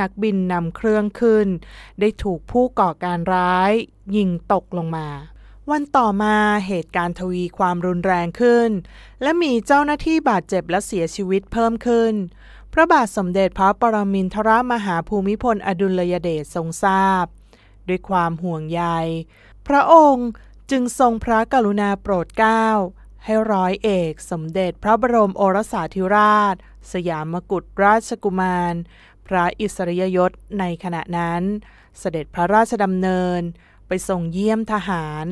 นักบินนำเครื่องขึ้น ได้ถูกผู้ก่อการร้าย ยิงตกลงมา วันต่อมาเหตุการณ์ทวีความรุนแรงขึ้น และมีเจ้าหน้าที่บาดเจ็บและเสียชีวิตเพิ่มขึ้น พระบาทสมเด็จพระปรมินทรมหาภูมิพลอดุลยเดชทรงทราบ ด้วยความห่วงใย พระองค์จึงทรงพระกรุณาโปรดเกล้าให้ร้อยเอกสมเด็จพระบรมโอรสาธิราช สยามกุฎราชกุมาร พระอิสริยยศในขณะนั้น เสด็จพระราชดำเนิน ไปส่งเยี่ยมทหาร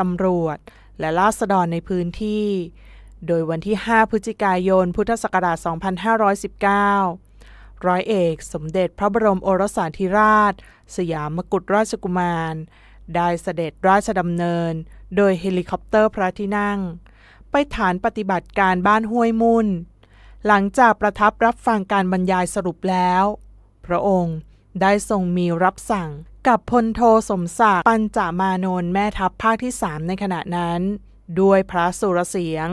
ตำรวจ และราษฎรในพื้นที่ โดยวันที่ 5 พฤศจิกายน พุทธศักราช 2519 ร้อยเอกสมเด็จพระบรมโอรสาธิราช สยามกุฎราชกุมาร ได้เสด็จราชดำเนิน โดยเฮลิคอปเตอร์พระที่นั่ง ไปฐานปฏิบัติการบ้านห้วยมุ่นหลังจากประทับรับฟังการบรรยายสรุปแล้ว พระองค์ได้ทรงมีรับสั่งกับพลโทสมศักดิ์ปัญจามานนท์แม่ทัพภาคที่สามในขณะนั้น ด้วยพระสุรเสียง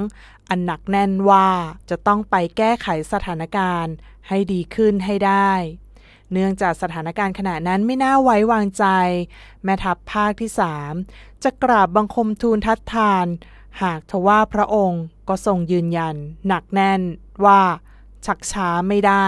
อันหนักแน่นว่าจะต้องไปแก้ไขสถานการณ์ให้ดีขึ้นให้ได้ เนื่องจากสถานการณ์ขณะนั้นไม่น่าไว้วางใจ แม่ทัพภาคที่สามจะกราบบังคมทูลทัดทาน หากทว่าพระองค์ก็ทรงยืนยัน หนักแน่นว่าชักช้าไม่ได้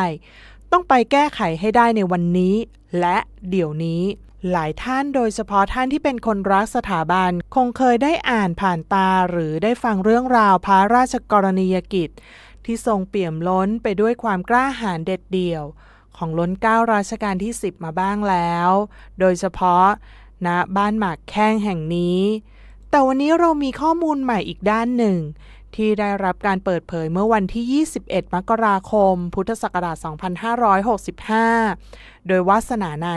ต้องไปแก้ไขให้ได้ในวันนี้ และเดี๋ยวนี้หลายท่านโดยเฉพาะท่านที่เป็นคนรักสถาบัน คงเคยได้อ่านผ่านตาหรือได้ฟังเรื่องราวพระราชกรณียกิจ ที่ทรงเปี่ยมล้นไปด้วยความกล้าหาญเด็ดเดี่ยว ของล้นเกล้ารัชกาลที่ 10 มาบ้างแล้ว โดยเฉพาะณบ้านหมากแข้งแห่งนี้ แต่วันนี้เรามีข้อมูลใหม่อีกด้านหนึ่ง ที่ได้รับการเปิดเผยเมื่อวันที่ 21 มกราคม พุทธศักราช 2565 โดยวาสนานา